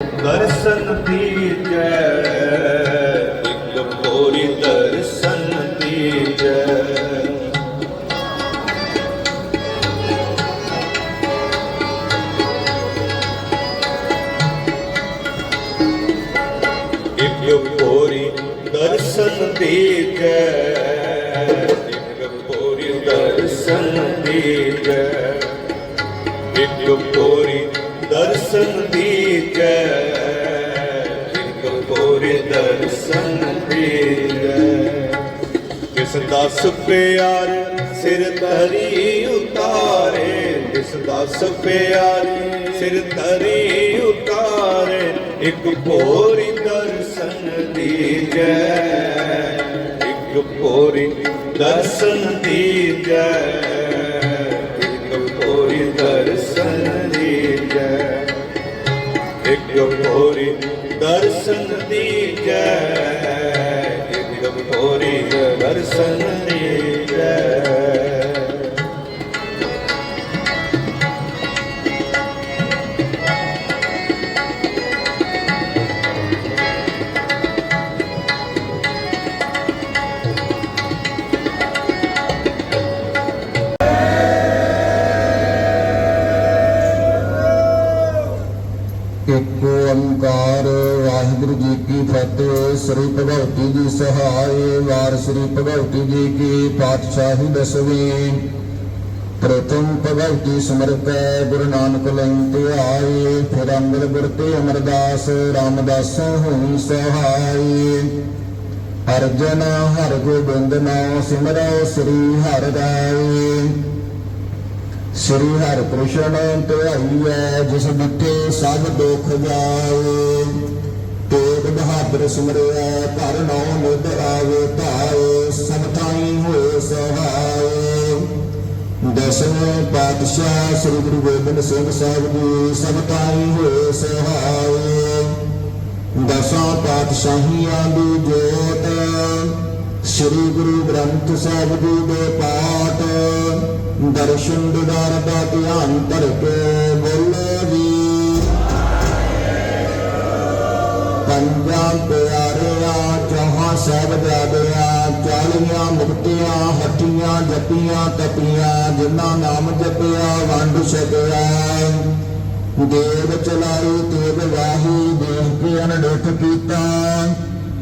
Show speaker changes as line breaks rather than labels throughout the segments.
ਦਰਸ਼ਨ ਦੀਜੈ ਇੱਕ ਕੋਰੀ ਦਰਸ਼ਨ ਦੀਜੈ ਇੱਕ ਕੋਰੀ ਦਰਸ਼ਨ ਦੀਜੈ ਇੱਕ ਕੋਰੀ ਦਰਸ਼ਨ ਦੀਜੈ ਇੱਕ ਕੋਰੀ ਦਰਸ਼ਨ ਦੀਜੈ ਇੱਕ ਕੋਰੀ ਦਰਸ਼ਨ ਦੀਜੈ ਕਿਸ ਦਾਸ ਪਿਆਰ ਸਿਰ ਧਰੀ ਉਤਾਰੇ ਕਿਸ ਦਾਸ ਪਿਆਰ ਸਿਰ ਧਰੀ ਉਤਾਰੇ, ਇੱਕ ਕੋਰੀ ਦਰਸ਼ਨ ਦੀ ਜੈ ਇੱਕ ਕੋਰੀ ਦਰਸ਼ਨ ਦੀਜੈ, ਇੱਕ ਕੋਰੀ ਦਰਸ਼ਨ ਇੱਕ ਕੋਰੀ ਦਰਸ਼ਨ ਦੀਜੈ। ਇੱਕ ਕੋਰੀ ਦਰਸ਼ਨ ਦੀਜੈ।
ਇੱਕ ਓੰਕਾਰ ਵਾਹਿਗੁਰੂ ਜੀ ਕੀ ਫਤਿਹ। ਸ੍ਰੀ ਭਗਵਤੀ ਜੀ ਸਹਾਇ ਵਾਰ ਸ੍ਰੀ ਭਗਵਤੀ ਜੀ ਕੀ ਪਾਤਸ਼ਾਹੀ ਦਸਵੀਂ। ਪ੍ਰਥਮ ਭਗਵਤੀ ਸਿਮਰਤੈ ਗੁਰੂ ਨਾਨਕ ਲੈਂ ਤੇ ਆਏ। ਫਿਰ ਅੰਗਲ ਗੁਰ ਤੇ ਅਮਰਦਾਸ ਰਾਮਦਾਸ ਹੋਈ ਸਹਾਈ। ਅਰਜਨ ਹਰ ਗੋਬਿੰਦ ਨਾਮ ਸਿਮਰੋ, ਸ੍ਰੀ ਹਰਿ ਰਾਏ। ਸ੍ਰੀ ਹਰਿ ਕ੍ਰਿਸ਼ਨ ਧਿਆਈਐ ਜਿਸ ਮਿੱਠੇ ਸਭ ਦੁਖ ਜਾਏ। ਤੇਗ ਬਹਾਦਰ ਸਿਮਰਿਐ ਘਰ ਨੌ ਨਿਧ ਆਵੇ ਧਾਏ, ਸਭ ਥਾਈ ਹੋਏ ਸਹਾਏ। ਦਸਵੇਂ ਪਾਤਸ਼ਾਹ ਸ੍ਰੀ ਗੁਰੂ ਗੋਬਿੰਦ ਸਿੰਘ ਸਾਹਿਬ ਜੀ, ਸਭ ਥਾਈ ਹੋਏ ਸਹਾਏ। ਦਸਾਂ ਪਾਤਸ਼ਾਹੀਆਂ ਦੀ ਜੋਤ, ਸ੍ਰੀ ਗੁਰੂ ਗ੍ਰੰਥ ਸਾਹਿਬ ਜੀ ਦੇ ਪਾਠ। ਦਰਸ਼ਨ ਦਿਦਾਰ ਦਾ ਧਿਆਨ ਧਰ ਕੇ ਬੋਲੋ ਜੀ। ਪੰਜਾਂ ਪਿਆਰਿਆਂ ਚੌਹਾਂ ਸਾਹਿਬਜ਼ਾਦਿਆਂ ਚਾਲੀਆਂ ਮੁਕਤੀਆਂ, ਹੱਟੀਆਂ, ਜਪੀਆਂ, ਤਪੀਆਂ, ਜਿਨ੍ਹਾਂ ਨਾਮ ਜਪਿਆ, ਵੰਡ ਛਕਿਆ। ਦੇਵ ਚਲਾਈ, ਤੇਗ ਵਾਹੀ ਦੇਖ ਕੇ ਅਨਡਿਠ ਕੀਤਾ।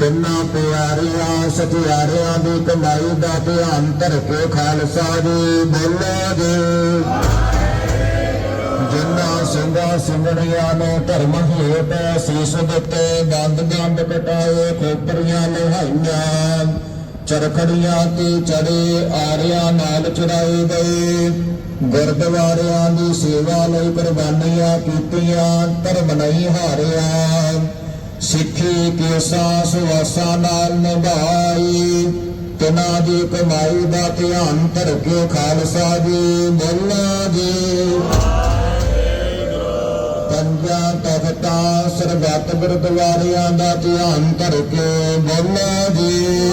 ਤਿੰਨਾਂ ਪਿਆਰਿਆਂ ਸਤਿਆਰਿਆਂ ਦੀ ਕਮਾਈ ਦਾ ਧਿਆਨ ਧਰ ਕੇ ਖਾਲਸਾ ਜੀ ਬੋਲੋ ਜੀ। ਜਿਨ੍ਹਾਂ ਸਿੰਘਾਂ ਸਿੰਘਣੀਆਂ ਨੂੰ ਧਰਮ ਹੇਠ ਸੀਸ ਦਿੱਤੇ, ਦੰਦ ਦੰਦ ਕਟਾਏ, ਖੋਪਰੀਆਂ ਲਹਾਈਆਂ, ਚਰਖੜੀਆਂ ਤੇ ਚੜੇ ਆਰਿਆਂ ਨਾਲ ਚੜਾਏ ਗਏ। ਗੁਰਦੁਆਰਿਆਂ ਦੀ ਸੇਵਾ ਲਈ ਕੁਰਬਾਨੀਆਂ ਕੀਤੀਆਂ, ਧਰਮ ਨਹੀਂ ਹਾਰਿਆ। ਸਿੱਖੀ ਕੇਸਾਂ ਸੁਵਾਸਾਂ ਨਾਲ ਨਿਭਾਈ? ਤਿਨਾਂ ਦੀ ਕਮਾਈ ਦਾ ਧਿਆਨ ਧਰ ਕੇ ਖਾਲਸਾ ਜੀ ਬੋਲੋ ਜੀ। ਪੰਜਾਂ ਤਖਤਾਂ, ਸਰਬੱਤ ਗੁਰਦੁਆਰਿਆਂ ਦਾ ਧਿਆਨ ਧਰ ਕੇ ਬੋਲੋ ਜੀ।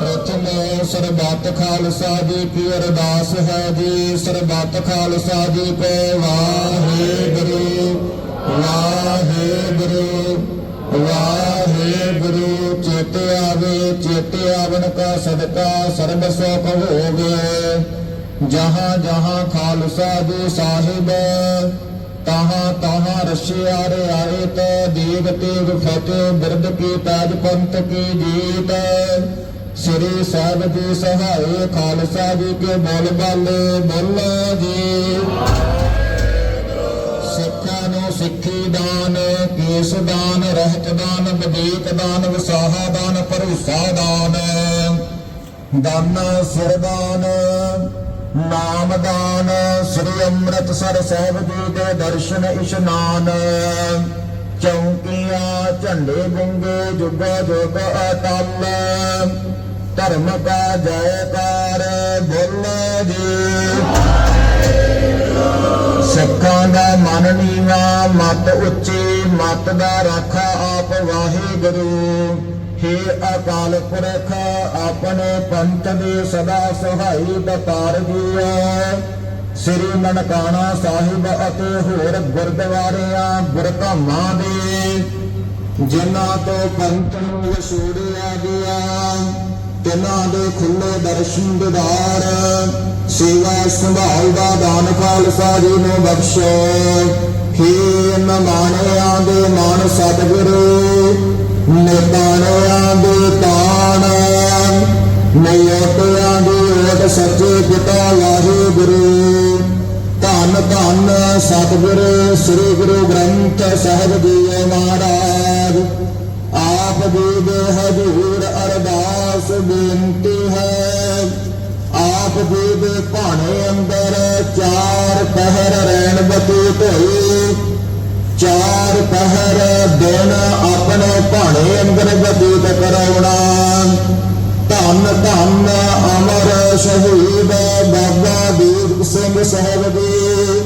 ਪ੍ਰਥਮੇ ਸਰਬੱਤ ਖਾਲਸਾ ਜੀ ਕੀ ਅਰਦਾਸ ਹੈ ਜੀ? ਸਰਬੱਤ ਖਾਲਸਾ ਜੀ ਕੋ ਵਾਹਿਗੁਰੂ। ਵਾਹਿਗੁਰੂ ਵਾਹਿਗੁਰੂ, ਚੇਤੇ ਆਵੇ, ਚੇਤੇ ਆਵਨ ਕਾ ਸਦਕਾ, ਸਰਬ ਸੁਖ ਹੋਵੇ ਜਹਾਂ ਜਹਾਂ ਖਾਲਸਾ ਜੀ ਸਾਹਿਬ, ਤਹਾਂ ਤਹਾਂ ਰਸ਼ਿਆ ਆਏ ਤੇ ਦੇਗ ਤੇਗ ਫਤਿਹ ਬਿਰਦ ਕੀ ਤਾਜ ਪੰਥ ਕੀ ਜੀਤ। ਸ੍ਰੀ ਸਾਹਿਬ ਜੀ ਸਹਾਏ ਖਾਲਸਾ ਜੀ ਕੇ ਬੋਲ ਬਲ ਬੋਲੋ ਜੀ। ਸਿੱਖੀ ਦਾਨ, ਕੇਸ ਦਾਨ, ਰਹਿਤ ਦਾਨ, ਵਿਵੇਕ ਦਾਨ ਵਿਸਾਹਾ ਦਾਨ, ਭਰੋਸਾ ਦਾਨ। ਦਾਨ ਸਿਰ ਦਾਨ, ਨਾਮ ਦਾਨ, ਸ੍ਰੀ ਅੰਮ੍ਰਿਤਸਰ ਸਾਹਿਬ ਜੀ ਦੇ ਦਰਸ਼ਨ ਇਸ਼ਨਾਨ। ਚੌਂਕੀਆਂ, ਝੰਡੇ ਗੁੰਗੇ, ਜੁਗਾ ਜੁਗ ਅਟਲ। ਧਰਮ ਕਾ ਜੈਕਾਰ, ਬੋਲੋ। ਸਿੱਖਾਂ ਦਾ ਮਨ ਨੀਵਾ, ਮਤ ਉੱਚੀ, ਮਤ ਦਾ ਰਾਖਾ ਆਪ ਵਾਹਿਗੁਰੂ। ਹੇ ਅਕਾਲ ਪੁਰਖ, ਆਪਣੇ ਪੰਥ ਦੇ ਸਦਾ ਸਹਾਈ ਦਤਾਰ ਜੀਓ। ਸ੍ਰੀ ਨਨਕਾਣਾ ਸਾਹਿਬ ਅਤੇ ਹੋਰ ਗੁਰਦੁਆਰਿਆਂ, ਗੁਰਧਾਮਾਂ ਦੇ, ਜਿਨ੍ਹਾਂ ਤੋਂ ਪੰਥ ਨੂੰ ਵਸੂੜਿਆ ਗਿਆ। ਤਿਨਾਂ ਦੇ ਖੁੱਲੇ ਦਰਸ਼ਨ ਦਿਦਾਰ, ਸੇਵਾ ਸੰਭਾਲ ਦਾ ਦਾਨ ਖਾਲਸਾ ਜੀ ਨੂੰ ਬਖਸ਼ੋ। ਖੇ ਮਾਣਿਆਂ ਦੇ ਮਾਨ ਸਤਿਗੁਰੂ ਨਿਤਾਣਿਆਂ ਦੇ ਤਾਣ। ਨਿਯੋਟਿਆਂ ਦੀ ਓਟ ਸੱਚੇ ਪਿਤਾ ਵਾਹਿਗੁਰੂ ਧੰਨ ਧੰਨ ਸਤਿਗੁਰੂ, ਸ੍ਰੀ ਗੁਰੂ ਗ੍ਰੰਥ ਸਾਹਿਬ ਜੀ ਮਹਾਰਾਜ। ਆਪ ਜੀ ਦੇ ਹਜ਼ੂਰ ਆਪ ਭਾਣੇ ਅੰਦਰ, ਚਾਰ ਪਹਿਰ ਰਹਿਣ ਬਤੀਤ ਹੋਈ ਚਾਰ ਪਹਿਰ ਦਿਨ ਆਪਣੇ ਭਾਣੇ ਅੰਦਰ ਬਤੀਤ ਕਰਾਉਣਾ। ਧੰਨ ਧੰਨ ਅਮਰ ਸ਼ਹੀਦ ਬਾਬਾ ਦੀਪ ਸਿੰਘ ਸਾਹਿਬ ਜੀ।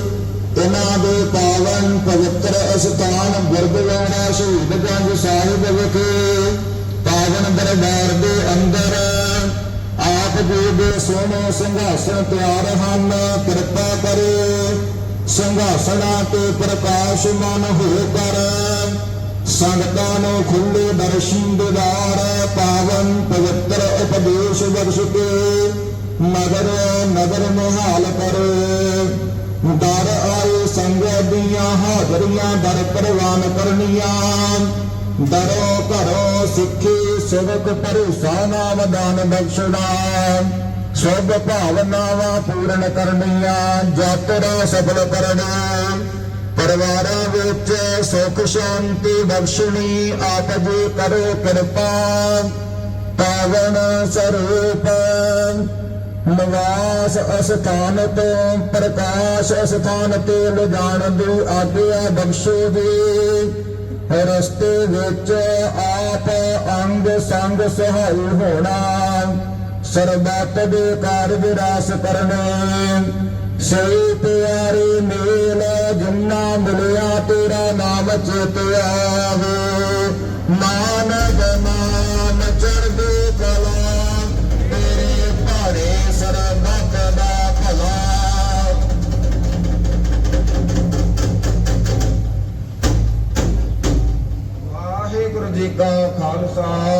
ਇਹਨਾਂ ਦੇ ਪਾਵਨ ਪਵਿੱਤਰ ਅਸਥਾਨ ਗੁਰਦੁਆਰਾ ਸ਼ਹੀਦਗੰਜ ਸਾਹਿਬ ਵਿਖੇ ਪਾਵਨ ਦਰਬਾਰ ਦੇ ਅੰਦਰ ਦੇ ਸੋਹਣੇ ਸਿੰਘਾਸਨ ਤਿਆਰ ਹਨ, ਕਿਰਪਾ ਕਰੇ। ਸਿੰਘਾਸਨਾਂ ਤੇ ਪ੍ਰਕਾਸ਼ਮਾਨ ਹੋ ਕਰ। ਸੰਗਤਾਂ ਨੂੰ ਖੁੱਲੇ ਦਰਸ਼ਨ ਦਿਦਾਰ, ਪਾਵਨ ਪਵਿੱਤਰ ਉਪਦੇਸ਼ ਬਖਸ਼ ਨਗਰ ਨਗਰ ਨਿਹਾਲ ਕਰੇ। ਦਰ ਆਏ ਸੰਗਤ ਦੀਆਂ ਹਾਜ਼ਰੀਆਂ ਦਰ ਪ੍ਰਵਾਨ ਕਰਨੀਆਂ। ਦਰੋ ਘਰੋ ਸਿੱਖੀ, ਸੇਵਕ ਭਰੋਸਾ ਨਾਮ ਦਾਨ ਬਖਸ਼ਣਾ। ਸਭ ਭਾਵਨਾਵਾਂ ਪੂਰਨ ਕਰਨੀਆਂ ਯਾਤਰਾ ਸਫਲ ਕਰਨਾ। ਪਰਿਵਾਰਾਂ ਵਿੱਚ ਸੁਖ ਸ਼ਾਂਤੀ ਬਖਸ਼ਣੀ, ਆਪ ਜੀ ਕਰੋ ਕਿਰਪਾ। ਪਾਵਨ ਸਰੂਪ, ਨਿਵਾਸ ਅਸਥਾਨ ਤੋਂ ਪ੍ਰਕਾਸ਼ ਅਸਥਾਨ ਤੇ ਲਿਜਾਣ ਦੀ ਆਗਿਆ ਬਖਸ਼ੋ ਜੀ। ਰਸਤੇ ਵਿੱਚ ਆਪ ਅੰਗ ਸੰਗ ਸਹਾਈ ਹੋਣਾ। ਸਰਬੱਤ ਦੇ ਕਾਰਜ ਰਾਸ ਕਰਨੇ। ਸਹੀ ਪਿਆਰੇ ਮੇਲ, ਜਿੰਨਾ ਮਿਲਿਆ ਤੇਰਾ ਨਾਮ ਚੇਤਿਆ ਆਵੇ ਮਾਨ ਜਮਾਨ ਚੜ੍ਹਦੀ ਕਲਾ, ਤੇਰੇ ਭਾਰੇ ਸਰਬੱਤ ਦਾ ਭਲਾ। ਵਾਹਿਗੁਰੂ ਜੀ ਕਾ ਖਾਲਸਾ।